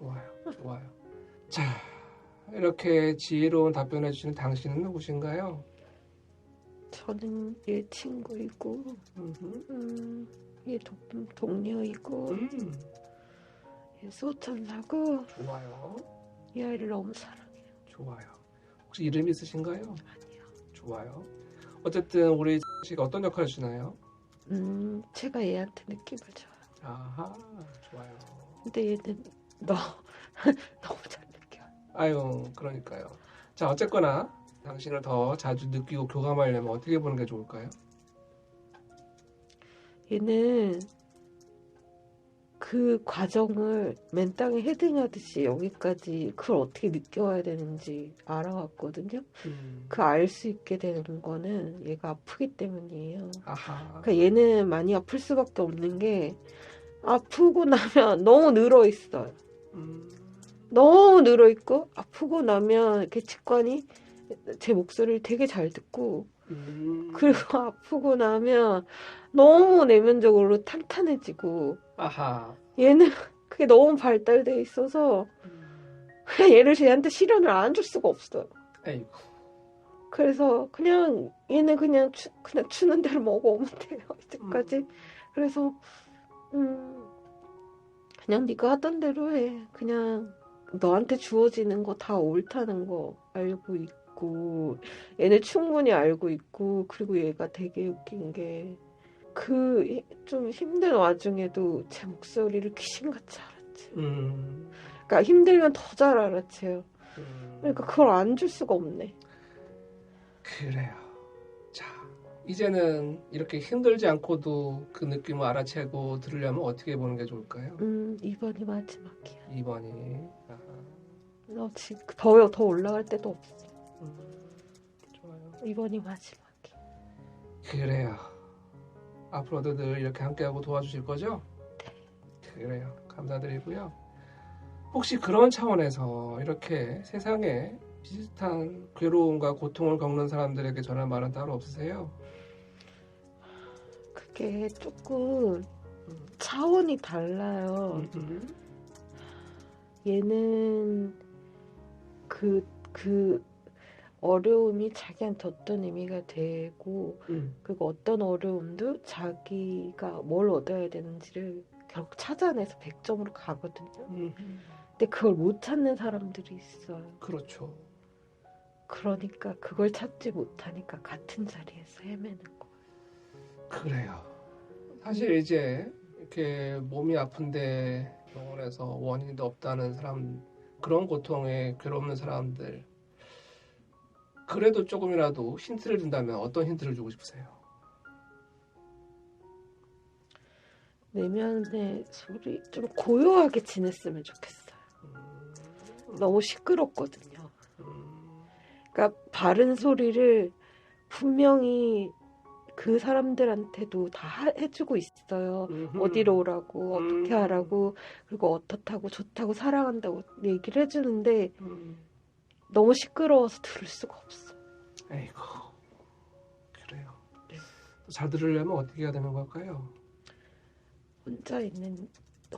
좋아요. 좋아요. 자, 이렇게 지혜로운 답변해 주시는 당신은 누구신가요? 저는 얘 친구이고. 음, 얘 동, 동료이고, 음, 얘 소천사고, 좋아요. 이 아이를 너무 사랑해요. 좋아요. 혹시 이름 있으신가요? 아니요. 좋아요. 어쨌든 우리 씨가 어떤 역할을 주나요? 음, 제가 얘한테 느낌을 줘요. 아하, 좋아요. 근데 얘는 너, 너무 잘 느껴. 아유, 그러니까요. 자, 어쨌거나 당신을 더 자주 느끼고 교감하려면 어떻게 보는 게 좋을까요? 얘는 그 과정을 맨 땅에 헤딩하듯이 여기까지 그걸 어떻게 느껴야 되는지 알아왔거든요. 음, 그알 수 있게 되는 거는 얘가 아프기 때문이에요. 아하, 그러니까 얘는 많이 아플 수밖에 없는 게 아프고 나면 너무 늘어 있어요. 음, 너무 늘어 있고 아프고 나면 이렇게 직관이 제 목소리를 되게 잘 듣고 음, 그리고 아프고 나면 너무 내면적으로 탄탄해지고 아하, 얘는 그게 너무 발달돼 있어서 음, 그냥 얘를 쟤한테 시련을 안 줄 수가 없어요. 에이구, 그래서 그냥 얘는 그냥 추, 그냥 주는 대로 먹어오면 돼요 이제까지. 음. 그래서 음 그냥 네가 하던 대로 해. 그냥 너한테 주어지는 거 다 옳다는 거 알고 있고 얘는 충분히 알고 있고 그리고 얘가 되게 웃긴 게 그 좀 힘든 와중에도 제 목소리를 귀신같이 알았지. 음, 그러니까 힘들면 더 잘 알아채요. 음, 그러니까 그걸 안 줄 수가 없네. 그래요. 자, 이제는 이렇게 힘들지 않고도 그 느낌을 알아채고 들으려면 어떻게 보는 게 좋을까요? 음 이번이 마지막이야. 2번이. 아하, 너 지금 더, 더 올라갈 때도 없어. 음, 좋아요. 이번이 마지막이야. 그래요. 앞으로도 늘 이렇게 함께하고 도와주실 거죠? 그래요. 감사드리고요. 혹시 그런 차원에서 이렇게 세상에 비슷한 괴로움과 고통을 겪는 사람들에게 전할 말은 따로 없으세요? 그게 조금 차원이 달라요. 음, 얘는 그, 그 어려움이 자기한테 어떤 의미가 되고, 음, 그리고 어떤 어려움도 자기가 뭘 얻어야 되는지를 결국 찾아내서 100점으로 가거든요. 음, 근데 그걸 못 찾는 사람들이 있어요. 그렇죠. 그러니까 그걸 찾지 못하니까 같은 자리에서 헤매는 거예요. 그래요. 사실 이제 이렇게 몸이 아픈데 병원에서 원인도 없다는 사람 그런 고통에 괴롭는 사람들 그래도 조금이라도 힌트를 준다면 어떤 힌트를 주고 싶으세요? 내면의 소리 좀 고요하게 지냈으면 좋겠어요. 음, 너무 시끄럽거든요. 음, 그러니까 바른 소리를 분명히 그 사람들한테도 다 하- 해주고 있어요. 음흠. 어디로 오라고, 음. 어떻게 하라고, 그리고 어떻다고, 좋다고, 사랑한다고 얘기를 해주는데 음, 너무 시끄러워서 들을 수가 없어. 에이구 그래요. 네. 잘 들으려면 어떻게 해야 되는 걸까요? 혼자 있는,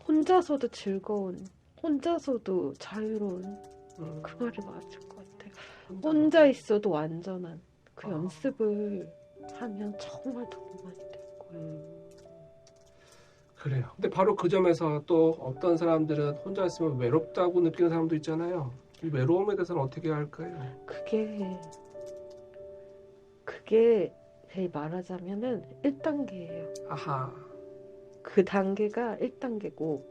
혼자서도 즐거운, 혼자서도 자유로운 음, 그 말이 맞을 것 같아요. 혼자 혼자 있어도 완전한 그 아. 연습을 하면 정말 도움 많이 될 거예요. 음, 그래요. 근데 바로 그 점에서 또 어떤 사람들은 혼자 있으면 외롭다고 느끼는 사람도 있잖아요. 이 외로움에 대해서는 어떻게 할까요? 그게 그게 말하자면은 1단계예요. 아하. 그 단계가 1단계고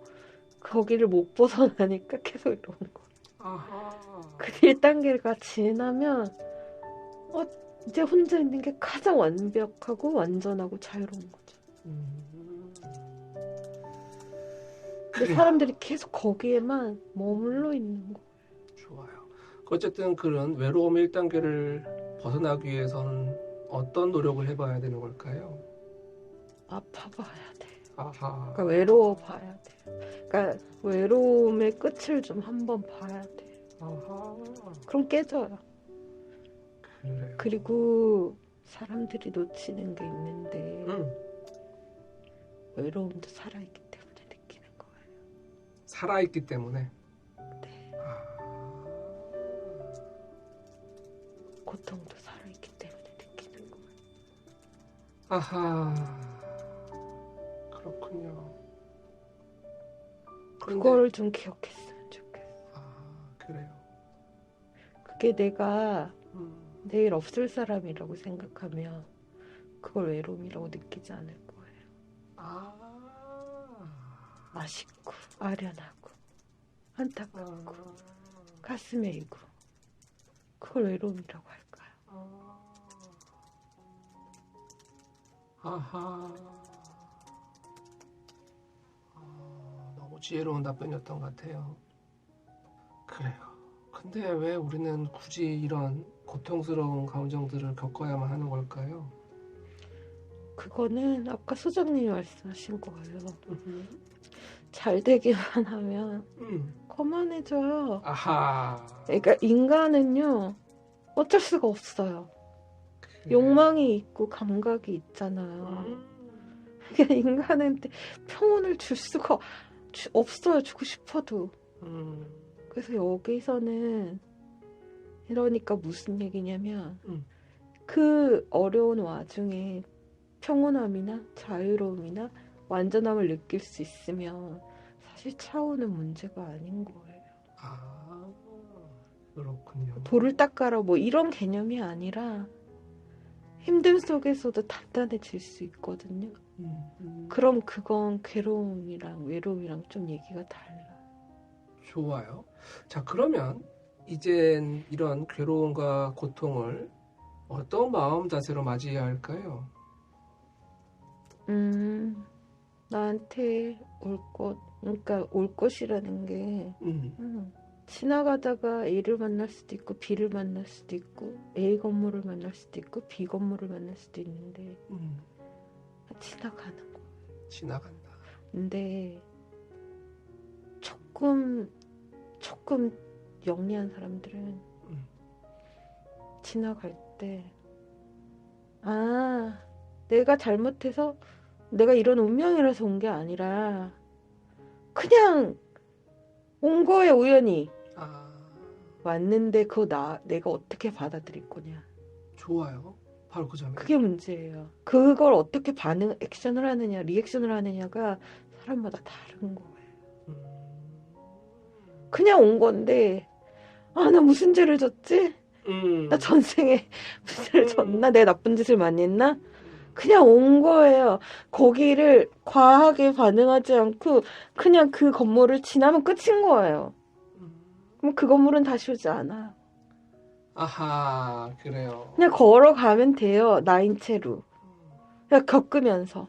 거기를 못 벗어나니까 계속 이러는 거예요. 아하. 그 1단계가 지나면 어 이제 혼자 있는 게 가장 완벽하고 완전하고 자유로운 거죠. 음. 근데 그래요. 사람들이 계속 거기에만 머물러 있는 거. 좋아요. 어쨌든 그런 외로움 1단계를 벗어나기 위해서는 어떤 노력을 해봐야 되는 걸까요? 아파봐야 돼. 아하. 그러니까 외로워 봐야 돼. 그러니까 외로움의 끝을 좀 한번 봐야 돼. 아하. 그럼 깨져요. 그래요. 그리고 사람들이 놓치는 게 있는데 음. 외로움도 살아있기 때문에 느끼는 거예요. 살아있기 때문에. 네. 아. 고통도 살아있기 때문에 느끼는 거예요. 아하. 그렇군요. 그걸 근데... 좀 기억했으면 좋겠어. 아 그래요. 그게 내가. 음. 내일 없을 사람이라고 생각하면 그걸 외로움이라고 느끼지 않을 거예요. 아. 아쉽고 아련하고 안타깝고 아. 가슴에 이고 그걸 외로움이라고 할까요? 아하. 아, 너무 지혜로운 답변이었던 것 같아요. 그래요. 근데 왜 우리는 굳이 이런 고통스러운 감정들을 겪어야만 하는 걸까요? 그거는 아까 소장님이 말씀하신 거예요. 잘 되기만 하면 음. 거만해져요. 아하. 그러니까 인간은요 어쩔 수가 없어요. 그래요. 욕망이 있고 감각이 있잖아요. 음. 그러니까 인간한테 평온을 줄 수가 주- 없어요. 주고 싶어도. 음. 그래서 여기서는 이러니까 무슨 얘기냐면 음. 그 어려운 와중에 평온함이나 자유로움이나 완전함을 느낄 수 있으면 사실 차오는 문제가 아닌 거예요. 아, 그렇군요. 돌을 닦아라 뭐 이런 개념이 아니라 힘듦 속에서도 단단해질 수 있거든요. 음, 음. 그럼 그건 괴로움이랑 외로움이랑 좀 얘기가 달라요. 좋아요. 자, 그러면 이젠 이런 괴로움과 고통을 어떤 마음 자세로 맞이해야 할까요? 음, 나한테 올 것, 그러니까 올 것이라는 게 음, 음, 지나가다가 A를 만날 수도 있고 B를 만날 수도 있고 A 건물을 만날 수도 있고 B 건물을 만날 수도 있는데 음, 지나가는 거. 지나간다. 근데 조금 조금 영리한 사람들은 음. 지나갈 때 아, 내가 잘못해서 내가 이런 운명이라서 온 게 아니라 그냥 온 거에 우연히 아, 왔는데 그거 나 내가 어떻게 받아들일 거냐. 좋아요. 바로 그 점이. 그게 문제예요. 그걸 어떻게 반응 액션을 하느냐, 리액션을 하느냐가 사람마다 다른 거예요. 음, 그냥 온 건데 아, 나 무슨 죄를 졌지? 음, 나 전생에 무슨 죄를 졌나? 내가 나쁜 짓을 많이 했나? 그냥 온 거예요. 거기를 과하게 반응하지 않고 그냥 그 건물을 지나면 끝인 거예요. 음. 그럼 그 건물은 다시 오지 않아. 아하, 그래요. 그냥 걸어가면 돼요. 나인 채로. 그냥 겪으면서.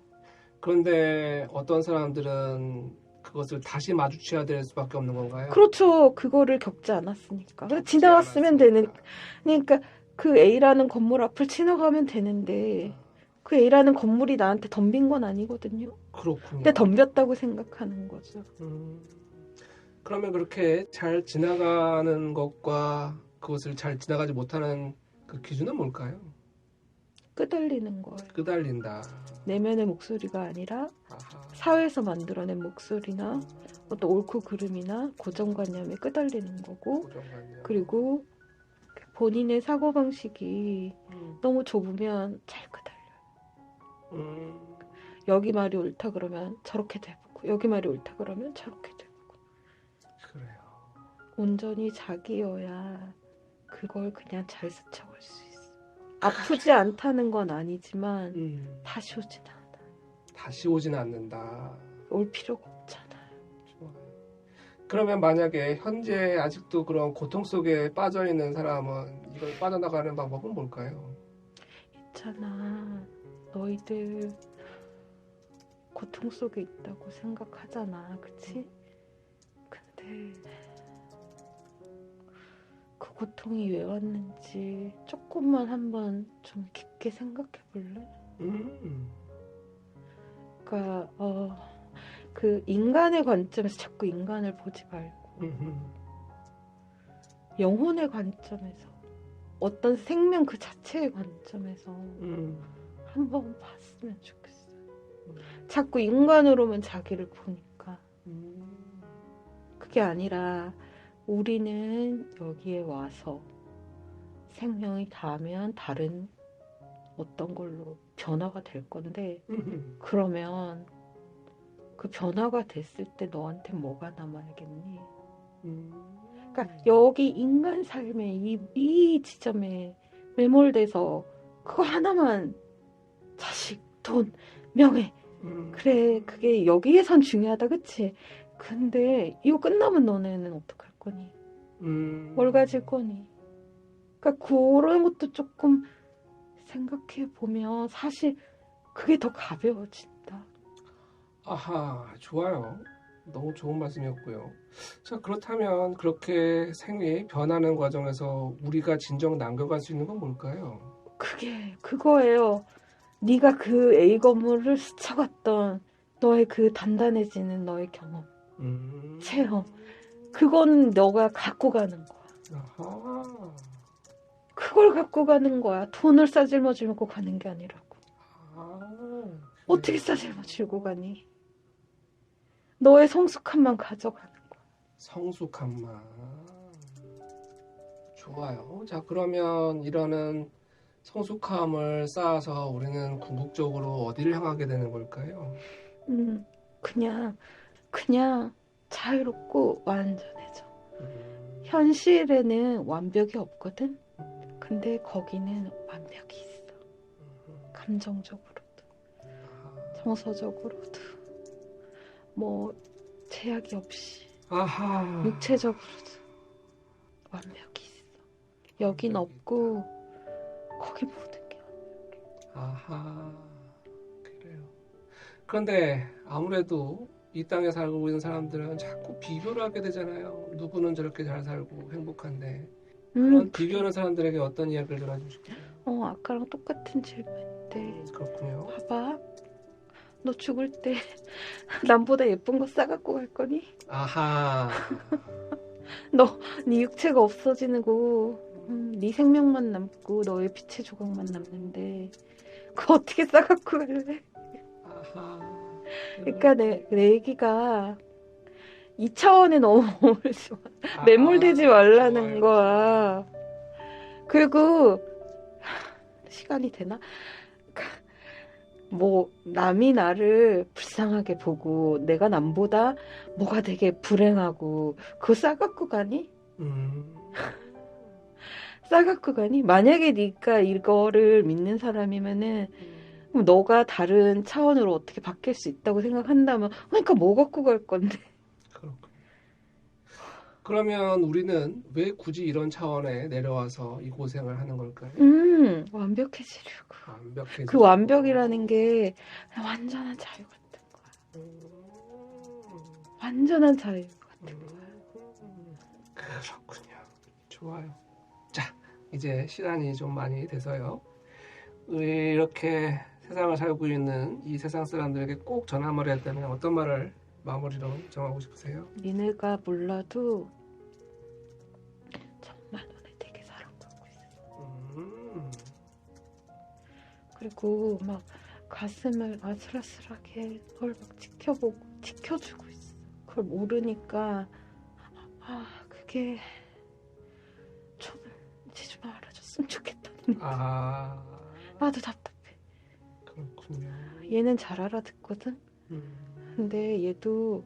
그런데 어떤 사람들은 그것을 다시 마주쳐야 될 수밖에 없는 건가요? 그렇죠. 그거를 겪지 않았으니까. 그냥 지나갔으면 되는. 그러니까 그 A라는 건물 앞을 지나가면 되는데 그 A라는 건물이 나한테 덤빈 건 아니거든요. 그렇군요. 근데 덤볐다고 생각하는 거죠. 음, 그러면 그렇게 잘 지나가는 것과 그것을 잘 지나가지 못하는 그 기준은 뭘까요? 끄달리는 거예요. 끄달린다. 내면의 목소리가 아니라. 사회에서 만들어낸 목소리나 어떤 옳고 그름이나 고정관념에 끄달리는 거고 고정관념. 그리고 본인의 사고방식이 음, 너무 좁으면 잘 끄달려요. 음, 여기 말이 옳다 그러면 저렇게 되고 여기 말이 옳다 그러면 저렇게 되고 그래요. 온전히 자기여야 그걸 그냥 잘 스쳐갈 수 있어. 아프지 않다는 건 아니지만 음, 다시 오진 않아. 다시 오진 않는다. 올 필요가 없잖아요. 좋아요. 그러면 만약에 현재 아직도 그런 고통 속에 빠져 있는 사람은 이걸 빠져나가는 방법은 뭘까요? 있잖아. 너희들 고통 속에 있다고 생각하잖아. 그치? 고통이 왜 왔는지 조금만 한번 좀 깊게 생각해 볼래? 음, 그러니까 어, 그 인간의 관점에서 자꾸 인간을 보지 말고 음, 영혼의 관점에서 어떤 생명 그 자체의 관점에서 음, 한번 봤으면 좋겠어. 음, 자꾸 인간으로만 자기를 보니까 음. 그게 아니라 우리는 여기에 와서 생명이 닿으면 다른 어떤 걸로 변화가 될 건데 음. 그러면 그 변화가 됐을 때 너한테 뭐가 남아야겠니? 음. 그러니까 여기 인간 삶의 이, 이 지점에 매몰돼서 그거 하나만 자식, 돈, 명예 음. 그래 그게 여기에선 중요하다 그치? 근데 이거 끝나면 너네는 어떡할 거니? 음. 뭘 가질 거니? 그러니까 그런 것도 조금 생각해 보면 사실 그게 더 가벼워진다. 아하, 좋아요. 너무 좋은 말씀이었고요. 자, 그렇다면 그렇게 생이 변하는 과정에서 우리가 진정 남겨갈 수 있는 건 뭘까요? 그게 그거예요. 네가 그 A 건물을 스쳐갔던 너의 그 단단해지는 너의 경험, 음. 체험. 그건 너가 갖고 가는 거야. 아하. 그걸 갖고 가는 거야. 돈을 싸질머질고 가는 게 아니라고. 아. 어떻게 싸질머질고 가니? 너의 성숙함만 가져가는 거야. 성숙함만. 좋아요. 자, 그러면 이러는 성숙함을 쌓아서 우리는 궁극적으로 어디를 향하게 되는 걸까요? 음, 그냥, 그냥 자유롭고 완전해져. 음. 현실에는 완벽이 없거든? 근데 거기는 완벽이 있어. 감정적으로도. 정서적으로도, 뭐, 제약이 없이, 아하. 육체적으로도 완벽이 있어. 여긴 없고, 거기 모든 게 아하, 그래요. 그런데 아무래도 이 땅에 살고 있는 사람들은 자꾸 비교를 하게 되잖아요. 누구는 저렇게 잘 살고 행복한데 그런 음, 비교하는 사람들에게 어떤 이야기를 들어주고 싶어요? 어, 아까랑 똑같은 질문인데, 그렇군요. 봐봐. 너 죽을 때 남보다 예쁜 거 싸갖고 갈 거니? 아하, 네 육체가 없어지고 음, 네 생명만 남고 너의 빛의 조각만 남는데 그거 어떻게 싸갖고 갈래? 아하. 그러니까 내, 내 얘기가 이 차원에 너무 머물지 마- 아, 매몰되지 말라는. 거야. 그리고 시간이 되나? 뭐 남이 나를 불쌍하게 보고 내가 남보다 뭐가 되게 불행하고 그거 싸갖고 가니? 음, 싸갖고 가니? 만약에 네가 이거를 믿는 사람이면은 그럼 너가 다른 차원으로 어떻게 바뀔 수 있다고 생각한다면 그러니까 뭐 갖고 갈 건데? 그렇군. 그러면 우리는 왜 굳이 이런 차원에 내려와서 이 고생을 하는 걸까요? 음 완벽해지려고. 완벽해지고. 그 완벽이라는 게 완전한 자유 같은 거야. 음. 완전한 자유 같은 거야. 음, 그렇군요. 좋아요. 자, 이제 시간이 좀 많이 돼서요. 이렇게 세상을 살고 있는 이 세상 사람들에게 꼭 전함을 되면 어떤 말을 마무리로 정하고 싶으세요? 니네가 몰라도 정말 너네 되게 사랑받고 있어. 음, 그리고 막 가슴을 아슬아슬하게 널막 지켜보고 지켜주고 있어. 그걸 모르니까 아 그게 좀좀 알아줬으면 좋겠다는 아, 나도 답답해. 그렇군요. 얘는 잘 알아듣거든. 음, 근데 얘도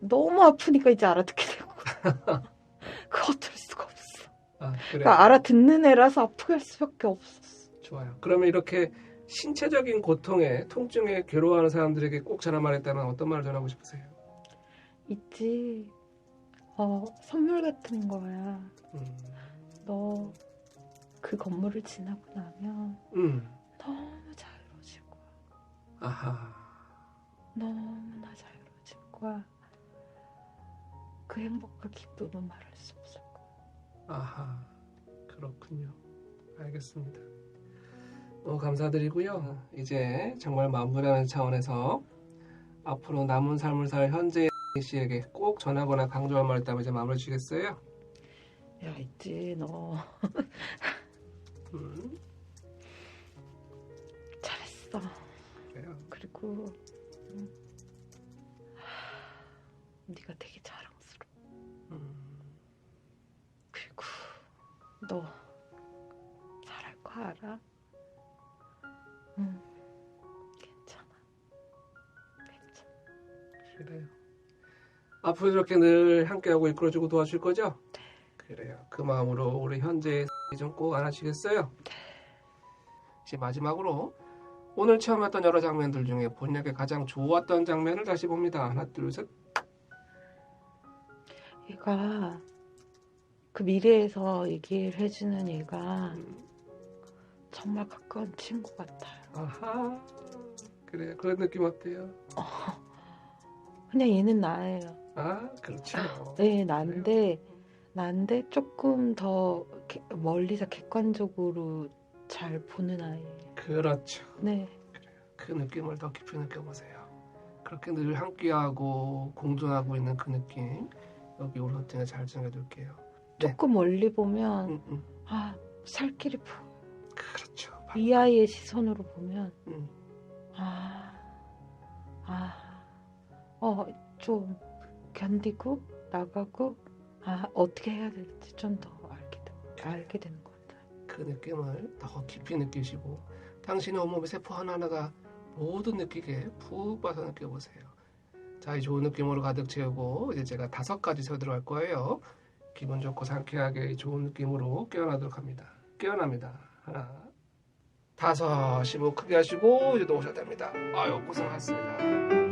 너무 아프니까 이제 알아듣게 되고 그 어쩔 수가 없어. 아, 그래요. 그러니까 알아듣는 애라서 아프게 할 수밖에 없었어. 좋아요. 그러면 이렇게 신체적인 고통에 통증에 괴로워하는 사람들에게 꼭 전화 말했다면 어떤 말을 전하고 싶으세요? 있지. 어 선물 같은 거야. 음, 너그 건물을 지나고 나면 음, 너무. 아하. 너무나 자유로워질 거야. 그 행복과 기쁨은 말할 수 없을 거야. 아하, 그렇군요. 알겠습니다. 너무 감사드리고요. 이제 정말 마무리하는 차원에서 앞으로 남은 삶을 살 현재 씨에게 꼭 전하거나 강조할 말 있다면 이제 마무리 주시겠어요? 야 있지 너 그리고 음, 하, 네가 되게 자랑스러워. 음, 그리고 너 알아. 음, 괜찮아. 괜찮아. 그래요. 앞으로 이렇게 늘 함께하고 이끌어주고 도와줄 거죠? 그래요. 그 마음으로 우리 현재 좀 꼭 안아주시겠어요? 이제 마지막으로 오늘 체험했던 여러 장면들 중에 본인에게 가장 좋았던 장면을 다시 봅니다. 하나, 둘, 셋. 얘가 그 미래에서 얘기를 해주는 얘가 음, 정말 가까운 친구 같아요. 아하. 그래요. 그런 느낌 어때요? 그냥 얘는 나예요. 아, 그렇죠. 네, 난데, 난데 조금 더 객- 멀리서 객관적으로 잘 보는 아이예요. 그렇죠. 네, 그 느낌을 더 깊이 느껴보세요. 그렇게 늘 함께하고 공존하고 있는 그 느낌 여기 올라등에 잘 정해둘게요. 네. 조금 멀리 보면 음, 음. 아 살길이 보. 그렇죠. 바로. 이 아이의 시선으로 보면 음. 아, 아, 어, 좀 견디고 나가고 아 어떻게 해야 될지 좀 더 알게 되, 알게 되는 것 같아요. 그 느낌을 더 깊이 느끼시고 당신의 온몸의 세포 하나하나가 모두 느끼게 푹 빠서 느껴보세요. 자, 이 좋은 느낌으로 가득 채우고 이제 제가 다섯 가지 세 들어갈 거예요. 기분 좋고 상쾌하게 이 좋은 느낌으로 깨어나도록 합니다. 깨어납니다. 하나, 다섯, 심호 크게 하시고 이제 놓으셔야 됩니다. 아유, 고생하셨습니다.